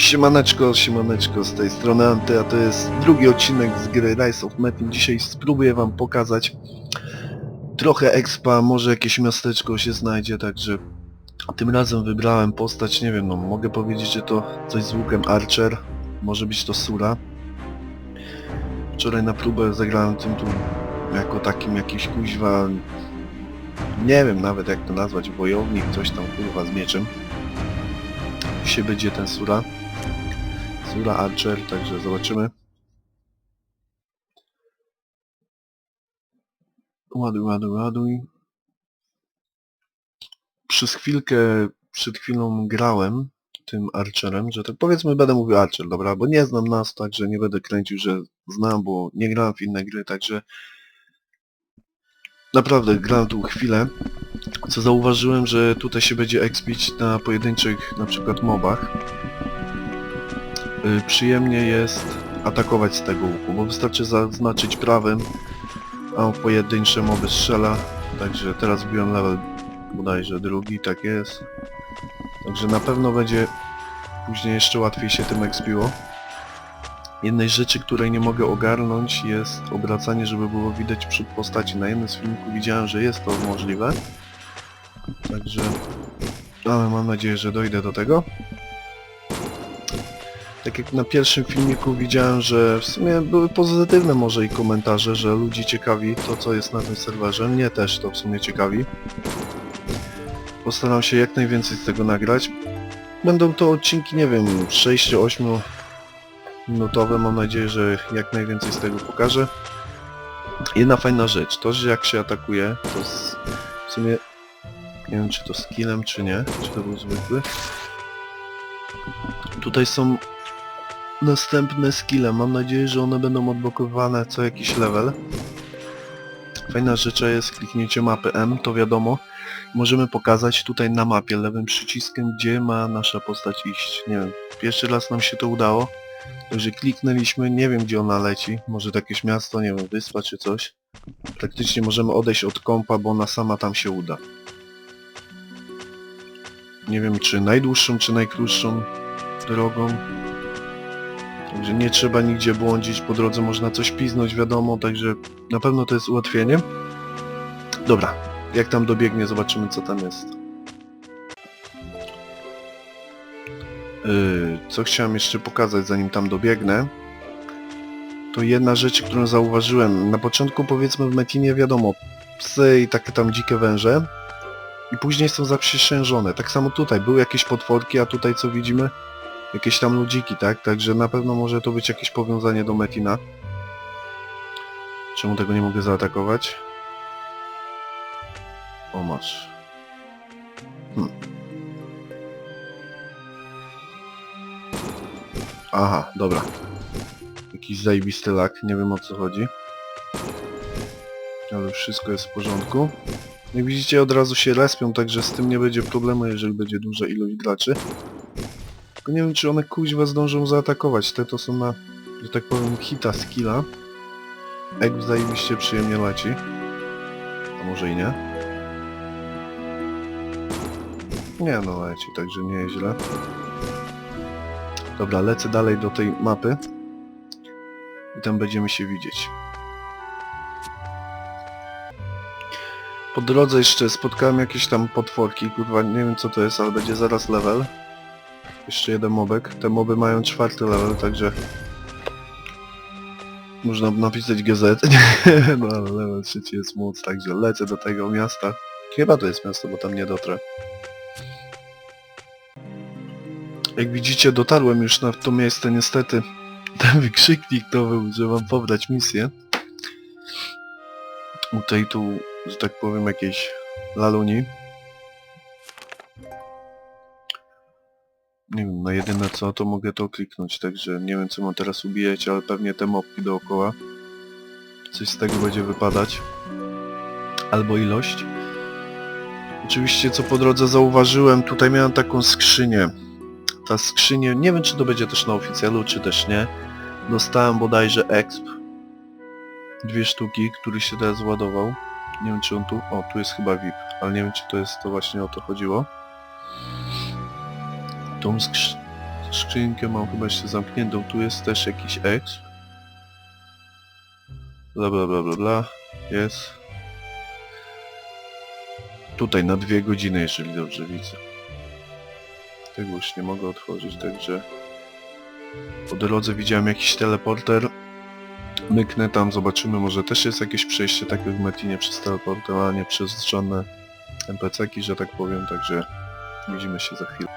Siemaneczko, siemaneczko, z tej strony Anty, a to jest drugi odcinek z gry Rise of Metin. Dzisiaj spróbuję wam pokazać trochę expa, może jakieś miasteczko się znajdzie, także tym razem wybrałem postać, nie wiem, no mogę powiedzieć, że to coś z łukiem Archer, może być to Sura. Wczoraj na próbę zagrałem tym tu jako takim jakiś kuźwa, nie wiem nawet jak to nazwać, wojownik, coś tam kurwa z mieczem. Dzisiaj będzie ten Sura. Sura Archer, także zobaczymy. Ładuj, ładuj, ładuj. Przez chwilkę, przed chwilą grałem tym Archerem, że tak powiedzmy będę mówił Archer, dobra, bo nie znam nas, także nie będę kręcił, że znam, bo nie grałem w inne gry, także naprawdę grałem tu chwilę. Co zauważyłem, że tutaj się będzie expić na pojedynczych na przykład mobach. Y, Przyjemnie jest atakować z tego łuku, bo wystarczy zaznaczyć prawym, a on pojedyncze moby strzela. Także teraz wbiłem level bodajże drugi, tak jest. Także na pewno będzie później jeszcze łatwiej się tym expiło. Jednej rzeczy, której nie mogę ogarnąć jest obracanie, żeby było widać przód postaci. Na jednym z filmików widziałem, że jest to możliwe. Także... Ale mam nadzieję, że dojdę do tego. Tak jak na pierwszym filmiku widziałem, że w sumie były pozytywne może i komentarze, że ludzi ciekawi to co jest na tym serwerze. Mnie też to w sumie ciekawi. Postaram się jak najwięcej z tego nagrać. Będą to odcinki, nie wiem, 6-8 minutowe. Mam nadzieję, że jak najwięcej z tego pokażę. Jedna fajna rzecz, to że jak się atakuje, to z, w sumie nie wiem czy to skillem czy nie, czy to był zwykły. Tutaj są następne skille, mam nadzieję, że one będą odblokowane co jakiś level. Fajna rzecz jest kliknięcie mapy M, to wiadomo. Możemy pokazać tutaj na mapie lewym przyciskiem, gdzie ma nasza postać iść. Nie wiem, pierwszy raz nam się to udało. Także kliknęliśmy, nie wiem gdzie ona leci. Może to jakieś miasto, nie wiem, wyspa czy coś. Praktycznie możemy odejść od kompa, bo ona sama tam się uda. Nie wiem czy najdłuższą, czy najkrótszą drogą. Także nie trzeba nigdzie błądzić, po drodze można coś piznąć, wiadomo, także na pewno to jest ułatwienie. Dobra, jak tam dobiegnie, zobaczymy co tam jest. Yy, co chciałem jeszcze pokazać zanim tam dobiegnę, to jedna rzecz, którą zauważyłem. Na początku powiedzmy w Metinie wiadomo, psy i takie tam dzikie węże i później są zaprzysiężone. Tak samo tutaj, były jakieś potworki, a tutaj co widzimy? Jakieś tam ludziki, tak? Także na pewno może to być jakieś powiązanie do Metina. Czemu tego nie mogę zaatakować? O, masz. Hmm. Aha, dobra. Jakiś zajebisty lak, nie wiem o co chodzi. Ale wszystko jest w porządku. Jak widzicie od razu się respią, także z tym nie będzie problemu, jeżeli będzie duża ilość graczy. Nie wiem czy one kuźwa zdążą zaatakować. Te to są na, że tak powiem, hita skilla. Egg zajebiście przyjemnie leci. A może i nie? Nie no leci, także nie jest źle. Dobra, lecę dalej do tej mapy. I tam będziemy się widzieć. Po drodze jeszcze spotkałem jakieś tam potworki, kurwa nie wiem co to jest, ale będzie zaraz level. Jeszcze jeden mobek. Te moby mają czwarty level, także... Można napisać GZ. no ale level trzeci jest móc, także lecę do tego miasta. Chyba to jest miasto, bo tam nie dotrę. Jak widzicie dotarłem już na to miejsce niestety. Ten wykrzyknik to był, że mam pobrać misję. U tej tu, że tak powiem, jakiejś laluni. Nie wiem, na jedyne co to mogę to kliknąć, także nie wiem co mam teraz ubijać, ale pewnie te mopki dookoła. Coś z tego będzie wypadać. Albo ilość. Oczywiście co po drodze zauważyłem, tutaj miałem taką skrzynię. Ta skrzynia, nie wiem czy to będzie też na oficjalu, czy też nie. Dostałem bodajże exp. Dwie sztuki, który się teraz ładował. Nie wiem czy on tu... O, tu jest chyba VIP, ale nie wiem czy to jest to właśnie o to chodziło. Tą skrz... skrzynkę mam chyba jeszcze zamkniętą. Tu jest też jakiś exp. Bla bla bla bla bla. Jest. Tutaj na dwie godziny, jeżeli dobrze widzę. Tego już nie mogę otworzyć, także... Po drodze widziałem jakiś teleporter. Myknę tam, zobaczymy, może też jest jakieś przejście takie w Metinie przez teleportowanie, przez żadne NPC-ki, że tak powiem, także widzimy się za chwilę.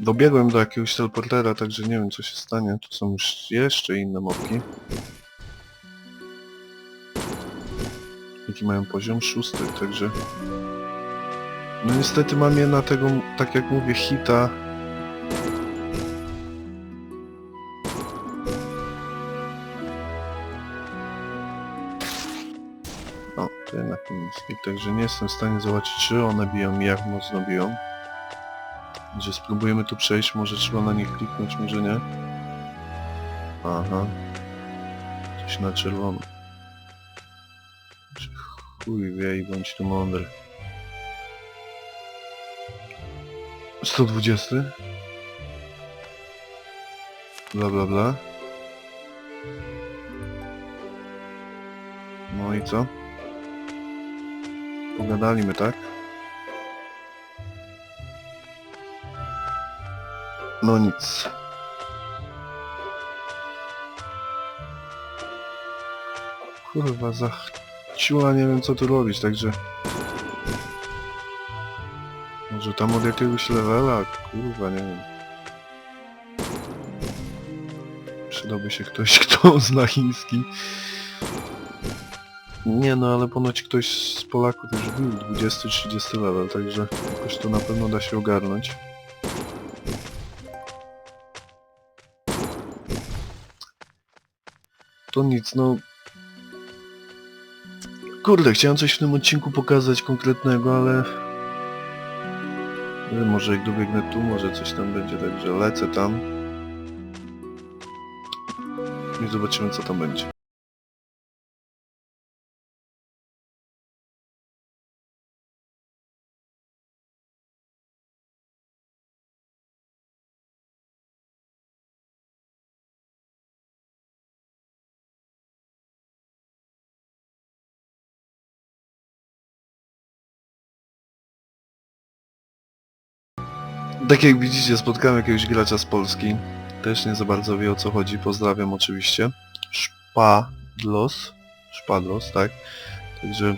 Dobiegłem do jakiegoś teleportera, także nie wiem co się stanie. Tu są już jeszcze inne mopki. Jaki mają poziom? Szósty, także... No niestety mam je na tego, tak jak mówię, hita. O, to jednak nie jest hit, także nie jestem w stanie zobaczyć, czy one biją i jak mocno biją. Gdzie spróbujemy tu przejść, może trzeba na nich kliknąć, może nie. Aha. Coś na czerwono. Chuj wie i bądź tu mądry. 120? Bla bla bla. No i co? Pogadaliśmy, tak? No nic. Kurwa, zachciła, nie wiem co tu robić, także... Może tam od jakiegoś levela? Kurwa, nie wiem. Przydałby się ktoś, kto zna chiński. Nie no, ale ponoć ktoś z Polaków już był 20-30 level, także jakoś to na pewno da się ogarnąć. To nic, no... Kurde, chciałem coś w tym odcinku pokazać konkretnego, ale... Może jak dobiegnę tu, może coś tam będzie, także lecę tam. I zobaczymy co tam będzie. Tak jak widzicie, spotkałem jakiegoś gracza z Polski. Też nie za bardzo wie o co chodzi. Pozdrawiam oczywiście. Szpadlos. Szpadlos, tak. Także...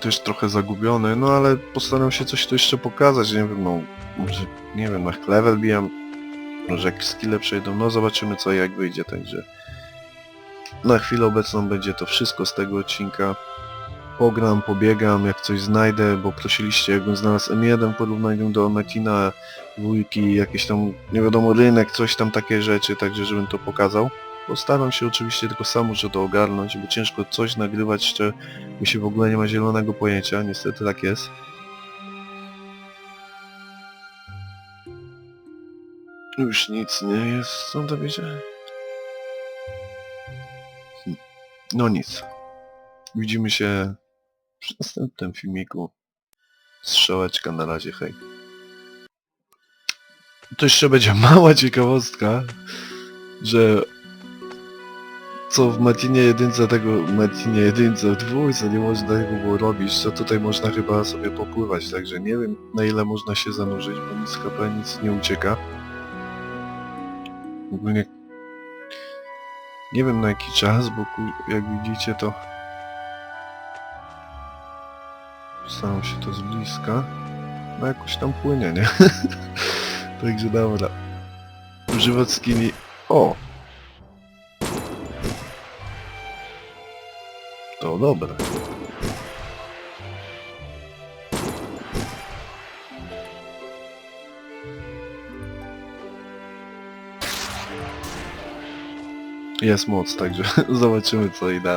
Też trochę zagubiony, no ale postaram się coś tu jeszcze pokazać, nie wiem, no... Może, nie wiem, na level bijam. Może jakieś skille przejdą, no zobaczymy co i jak wyjdzie, także... Na chwilę obecną będzie to wszystko z tego odcinka. Pogram, pobiegam, jak coś znajdę, bo prosiliście, jakbym znalazł M1 w porównaniu do Metina, dwójki, jakieś tam, nie wiadomo, rynek, coś tam, takie rzeczy, także żebym to pokazał. Postaram się oczywiście tylko sam muszę to ogarnąć, bo ciężko coś nagrywać jeszcze, bo się w ogóle nie ma zielonego pojęcia, niestety tak jest. Już nic nie jest, co to wiecie? No nic. Widzimy się przy następnym filmiku. Strzałeczka na razie, hej. To jeszcze będzie mała ciekawostka, że co w Metinie jedynce tego, Metinie jedynce, w dwójce nie można tego było robić, to tutaj można chyba sobie popływać, także nie wiem na ile można się zanurzyć, bo nic KP nic nie ucieka. Ogólnie nie wiem na jaki czas, bo jak widzicie to staram się to z bliska. No jakoś tam płynie, nie? Także dobra. Używać skini... O! To dobre. Jest moc, także zobaczymy co i dalej.